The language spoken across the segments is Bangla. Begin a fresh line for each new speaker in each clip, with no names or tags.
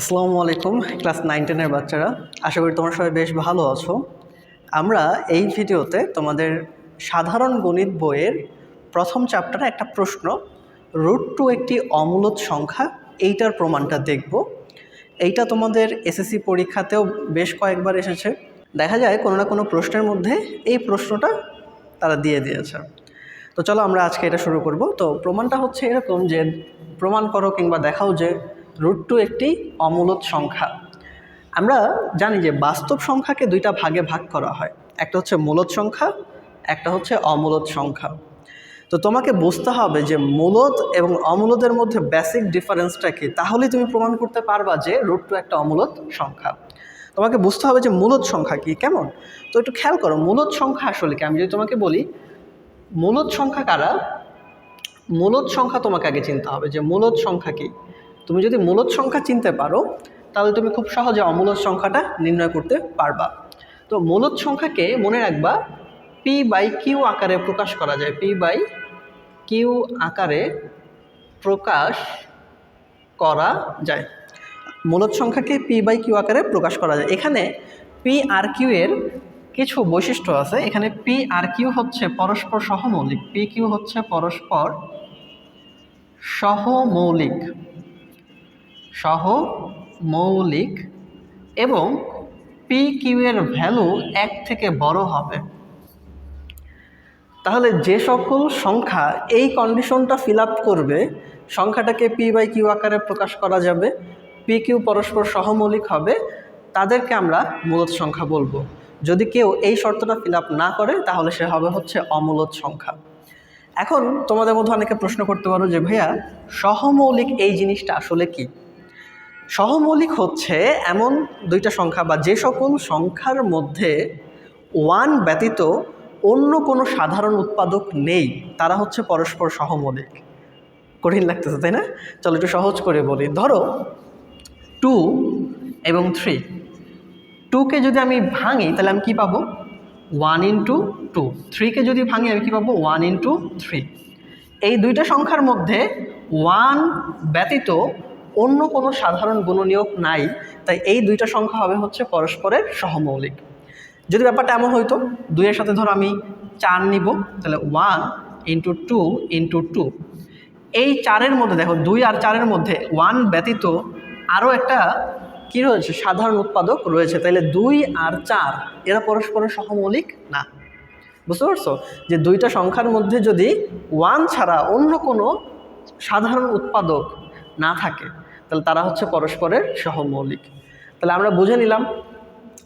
আসসালামু আলাইকুম, ক্লাস নাইন টেনের বাচ্চারা। আশা করি তোমরা সবাই বেশ ভালো আছো। আমরা এই ভিডিওতে তোমাদের সাধারণ গণিত বইয়ের প্রথম চ্যাপ্টারে একটা প্রশ্ন রুট টু একটি অমূলত সংখ্যা, এইটার প্রমাণটা দেখব। এইটা তোমাদের এসএসসি পরীক্ষাতেও বেশ কয়েকবার এসেছে। দেখা যায় কোনো না কোনো প্রশ্নের মধ্যে এই প্রশ্নটা তারা দিয়ে দিয়েছে। তো চলো আমরা আজকে এটা শুরু করব। তো প্রমাণটা হচ্ছে এরকম যে, প্রমাণ করো কিংবা দেখাও যে রুট টু একটি অমূলত সংখ্যা। আমরা জানি যে বাস্তব সংখ্যাকে দুইটা ভাগে ভাগ করা হয়। একটা হচ্ছে মূলত সংখ্যা, একটা হচ্ছে অমূলত সংখ্যা। তো তোমাকে বুঝতে হবে যে মূলত এবং অমূলতের মধ্যে বেসিক ডিফারেন্সটা কি? তাহলেই তুমি প্রমাণ করতে পারবা যে রুট টু একটা অমূলত সংখ্যা। তোমাকে বুঝতে হবে যে মূলত সংখ্যা কি, কেমন? তো একটু খেয়াল করো, মূলত সংখ্যা আসলে কি? আমি যদি তোমাকে বলি, মূলত সংখ্যা কারা? মূলত সংখ্যা তোমাকে আগে চিনতে হবে যে মূলত সংখ্যা কি? তুমি যদি মূলত সংখ্যা চিনতে পারো, তাহলে তুমি খুব সহজে অমূলত সংখ্যাটা নির্ণয় করতে পারবা। তো মূলত সংখ্যাকে মনে রাখবা পি বাই কিউ আকারে প্রকাশ করা যায়। পি বাই কিউ আকারে প্রকাশ করা যায়। মূলত সংখ্যাকে পি বাই কিউ আকারে প্রকাশ করা যায়। এখানে পি আর কিউ এর কিছু বৈশিষ্ট্য আছে। এখানে পি আর কিউ হচ্ছে পরস্পর সহমৌলিক। পি কিউ হচ্ছে পরস্পর সহমৌলিক। সহমৌলিক এবং পি কিউ ভ্যালু এক থেকে বড় হবে। তাহলে যে সকল সংখ্যা এই কন্ডিশনটা ফিল আপ করবে, সংখ্যাটাকে পি বাই কিউ আকারে প্রকাশ করা যাবে পি কিউ পরস্পর সহমৌলিক হবে, তাদেরকে আমরা মূলত সংখ্যা বলব। যদি কেউ এই শর্তটা ফিল আপ না করে, তাহলে সে হবে হচ্ছে অমূলত সংখ্যা। এখন তোমাদের মধ্যে অনেকে প্রশ্ন করতে পারো যে, ভাইয়া, সহমৌলিক এই জিনিসটা আসলে কি? সহমৌলিক হচ্ছে এমন দুইটা সংখ্যা বা যে সকল সংখ্যার মধ্যে ওয়ান ব্যতীত অন্য কোনো সাধারণ উৎপাদক নেই। তারা হচ্ছে পরস্পর সহমৌলিক। কঠিন লাগতেছে, তাই না? চলো একটু সহজ করে বলি। ধরো টু এবং থ্রি টুকে যদি আমি ভাঙি, তাহলে আমি কী পাবো? ওয়ান ইন্টু টু থ্রিকে যদি ভাঙি, আমি কী পাবো? ওয়ান ইন্টু থ্রি এই দুইটা সংখ্যার মধ্যে ওয়ান ব্যতীত অন্য কোনো সাধারণ গুণনীয়ক নাই, তাই এই দুইটা সংখ্যা হবে হচ্ছে পরস্পরের সহমৌলিক। যদি ব্যাপারটা এমন হইতো, দুইয়ের সাথে ধরো আমি চার নিব, তাহলে one into two into two এই চারের মধ্যে দেখো, দুই আর চারের মধ্যে ওয়ান ব্যতীত আরও একটা কী রয়েছে? সাধারণ উৎপাদক রয়েছে তাহলে দুই আর চার, এরা পরস্পরের সহমৌলিক না। বুঝতে পারছ? যে দুইটা সংখ্যার মধ্যে যদি ওয়ান ছাড়া অন্য কোনো সাধারণ উৎপাদক না থাকে তাহলে তারা হচ্ছে পরস্পরের সহমৌলিক। তাহলে আমরা বুঝে নিলাম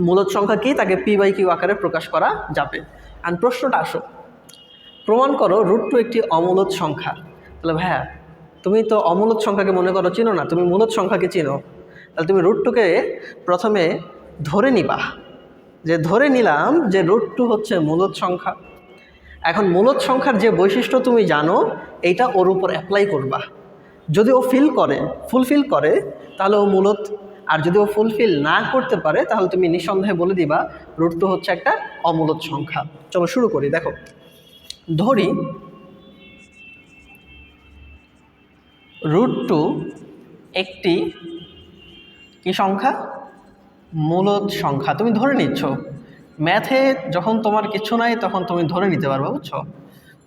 মূলত সংখ্যা কি, তাকে পি বাই কিউ আকারে প্রকাশ করা যাবে। আর প্রশ্নটা আসো। প্রমাণ করো রুট টু একটি অমূলত সংখ্যা। তাহলে ভাইয়া, তুমি তো অমূলত সংখ্যাকে মনে করো চিনো না, তুমি মূলত সংখ্যাকে চিনো। তাহলে তুমি রুট টুকে প্রথমে ধরে নিবা। যে ধরে নিলাম যে রুট টু হচ্ছে মূলত সংখ্যা। এখন মূলত সংখ্যার যে বৈশিষ্ট্য তুমি জানো, এইটা ওর উপর অ্যাপ্লাই করবা। যদি ও ফিল করে ফুলফিল করে, তাহলে ও মূলত, আর যদি ও ফুলফিল না করতে পারে, তাহলে তুমি নিঃসন্দেহে বলে দিবা রুট টু হচ্ছে একটা অমূলত সংখ্যা। চলো শুরু করি, দেখো। ধরি রুট টু একটি কি সংখ্যা? মূলত সংখ্যা। তুমি ধরে নিচ্ছ। ম্যাথে যখন তোমার কিছু নাই, তখন তুমি ধরে নিতে পারবে, বুঝছ?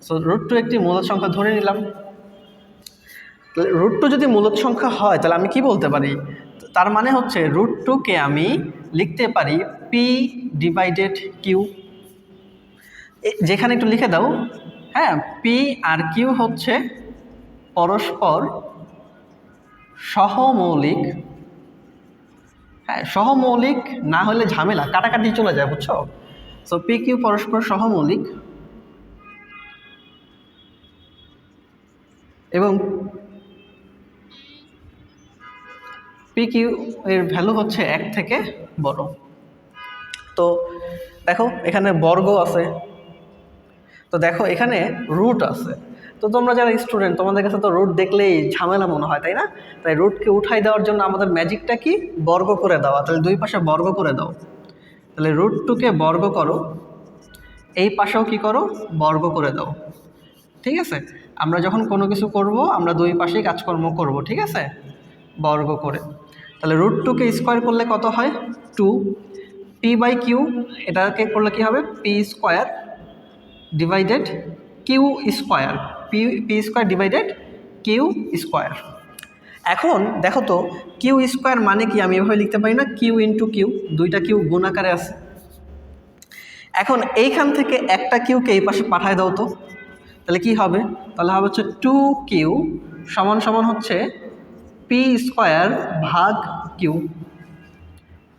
সো রুট টু একটি মূলত সংখ্যা ধরে নিলাম। রুট টু যদি মূলত সংখ্যা হয়, তাহলে আমি কি বলতে পারি? তার মানে হচ্ছে রুট টুকে আমি লিখতে পারি পি ডিভাইডেড কিউ যেখানে একটু লিখে দাও। হ্যাঁ পি আর কিউ হচ্ছে পরস্পর সহমৌলিক। হ্যাঁ সহমৌলিক না হলে ঝামেলা, কাটাকাটি চলে যায়, বুঝছ? সো পি কিউ পরস্পর সহমৌলিক। এবং পি কিউ এর ভ্যালু হচ্ছে এক থেকে বড়। তো দেখো, এখানে বর্গ আছে। তো দেখো, এখানে রুট আছে। তো তোমরা যারা স্টুডেন্ট তোমাদের কাছে তো রুট দেখলেই ঝামেলা মনে হয়, তাই না? তাই রুটকে উঠাই দেওয়ার জন্য আমাদের ম্যাজিকটা কি? বর্গ করে দেওয়া। তাহলে দুই পাশে বর্গ করে দাও। তাহলে রুট টুকে বর্গ করো। এই পাশেও কি করো? বর্গ করে দাও। ঠিক আছে? আমরা যখন কোনো কিছু করব, আমরা দুই পাশেই কাজকর্ম করব, ঠিক আছে? বর্গ করে। তাহলে রুট টুকে স্কোয়ার করলে কত হয়? টু পি বাই কিউ এটাকে করলে কি হবে? P square divided Q square P P square divided Q square এখন দেখো তো কিউ স্কোয়ার মানে কি? আমি এভাবে লিখতে পারি না। কিউ ইন্টু কিউ দুইটা কিউ গুণ আকারে আছে। এখন এইখান থেকে একটা কিউকে এই পাশে পাঠায় দাও তো। তাহলে কি হবে? তাহলে হবে হচ্ছে টু কিউ সমান সমান হচ্ছে পি স্কোয়ার ভাগ কিউ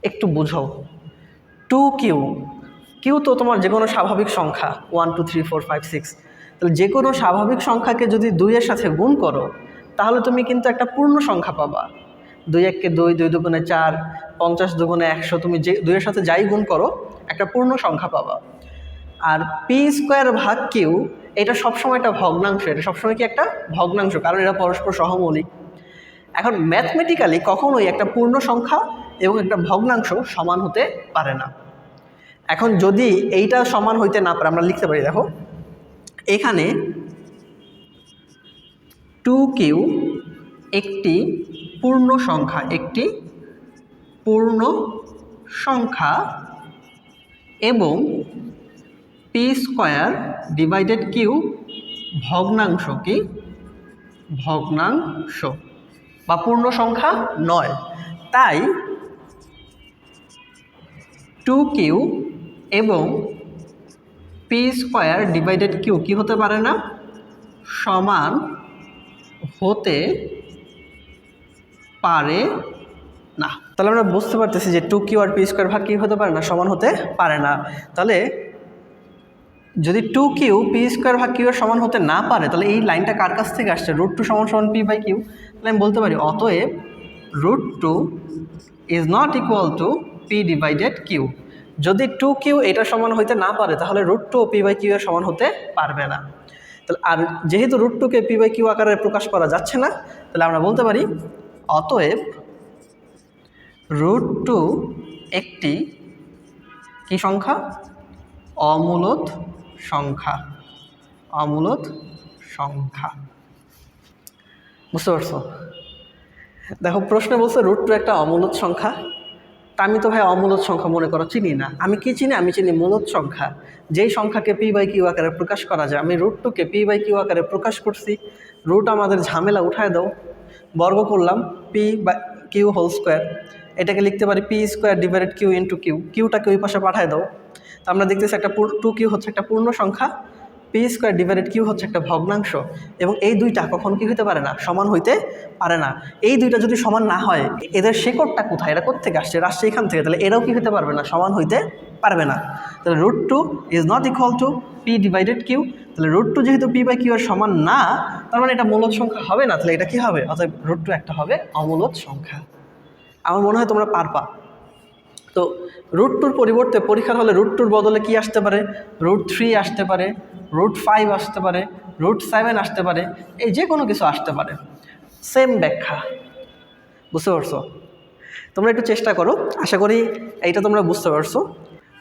একটু বুঝো টু কিউ কিউ তো তোমার যে কোনো স্বাভাবিক সংখ্যা। One two three four five six তাহলে যে কোনো স্বাভাবিক সংখ্যাকে যদি দুইয়ের সাথে গুণ করো, তাহলে তুমি কিন্তু একটা পূর্ণ সংখ্যা পাবা। দুই এককে দুই দুই দুগুণে চার, পঞ্চাশ দুগুণে একশো, তুমি যে, দুইয়ের সাথে যাই গুণ করো, একটা পূর্ণ সংখ্যা পাবা। আর পি স্কোয়ার ভাগ কিউ এটা সবসময় একটা ভগ্নাংশ। এটা সবসময় কি একটা ভগ্নাংশ, কারণ এরা পরস্পর সহমৌলিক। এখন ম্যাথমেটিক্যালি কখনোই একটা পূর্ণ সংখ্যা এবং একটা ভগ্নাংশ সমান হতে পারে না। এখন যদি এইটা সমান হইতে না পারে, আমরা লিখতে পারি, দেখো, এখানে টু কিউ একটি পূর্ণ সংখ্যা, একটি পূর্ণ সংখ্যা এবং পি স্কোয়ার ডিভাইডেড কিউ ভগ্নাংশ কি? ভগ্নাংশ। বা পূর্ণ সংখ্যা নয়। তাই টু কিউ এবং পি স্কোয়ার ডিভাইডেড কিউ কি হতে পারে না? সমান হতে পারে না। তাহলে আমরা বুঝতে পারতেছি যে টু কিউ আর পি স্কোয়ার ভাগ কি হতে পারে না, সমান হতে পারে না। তাহলে যদি টু কিউ পি স্কোয়ার ভাগ কিউ সমান হতে না পারে, তাহলে এই লাইনটা কার কাছ থেকে আসছে? রুট টু সমান সমান পি বাই কিউ তাহলে আমি বলতে পারি, অতএব root two is not equal to P divided Q যদি টু কিউ এটা সমান হইতে না পারে, তাহলে root two P by Q এর সমান হতে পারবে না। তাহলে আর যেহেতু রুট টুকে পি বাই কিউ আকারে প্রকাশ করা যাচ্ছে না, তাহলে আমরা বলতে পারি, অতএব রুট টু একটি কি সংখ্যা? অমূলত সংখ্যা। অমূলত সংখ্যা। বুঝতে পারছ? দেখো, প্রশ্নে বলছে রুট টু একটা অমূলত সংখ্যা। তা আমি তো ভাই অমূলত সংখ্যা মনে করো চিনি না। আমি কি চিনি? আমি চিনি মূলত সংখ্যা। যেই সংখ্যাকে পি বাই কিউ আকারে প্রকাশ করা যায়, আমি রুট টুকে পি বাই কিউ আকারে প্রকাশ করছি। রুট আমাদের ঝামেলা উঠায় দাও। বর্গ করলাম P by Q whole square এটাকে লিখতে পারি P square divided Q into Q কিউটাকে ওই পাশে পাঠায় দাও। তো আমরা দেখতেছি একটা টু কিউ হচ্ছে একটা পূর্ণ সংখ্যা। পি স্কোয়ার ডিভাইডেড কিউ হচ্ছে একটা ভগ্নাংশ এবং এই দুইটা কখন কি হতে পারে না? সমান হইতে পারে না। এই দুইটা যদি সমান না হয়, এদের শেকড়টা কোথায়? এরা কোথেকে আসছে? আসছে এখান থেকে। তাহলে এরাও কি হতে পারবে না? সমান হইতে পারবে না। তাহলে root two is not equal to P divided Q তাহলে রুট টু যেহেতু পি বাই কিউ এর সমান না, তার মানে এটা মূলত সংখ্যা হবে না? তাহলে এটা কি হবে? অর্থাৎ রুট টু একটা হবে অমূলত সংখ্যা। আমার মনে হয় তোমরা পারবা। তো রুট টুর পরিবর্তে পরীক্ষার হলে রুট টুর বদলে কি আসতে পারে? রুট থ্রি আসতে পারে রুট ফাইভ আসতে পারে রুট সেভেন আসতে পারে, এই যে কোনো কিছু আসতে পারে। সেম ব্যাখ্যা। বুঝতে পারছ? তোমরা একটু চেষ্টা করো। আশা করি এইটা তোমরা বুঝতে পারছ।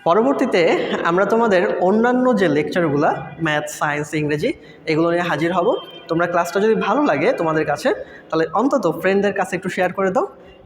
পরবর্তীতে আমরা তোমাদের অন্যান্য যে লেকচারগুলো ম্যাথ সায়েন্স ইংরেজি, এগুলো নিয়ে হাজির হব। তোমরা ক্লাসটা যদি ভালো লাগে তোমাদের কাছে, তাহলে অন্তত ফ্রেন্ডদের কাছে একটু শেয়ার করে দাও।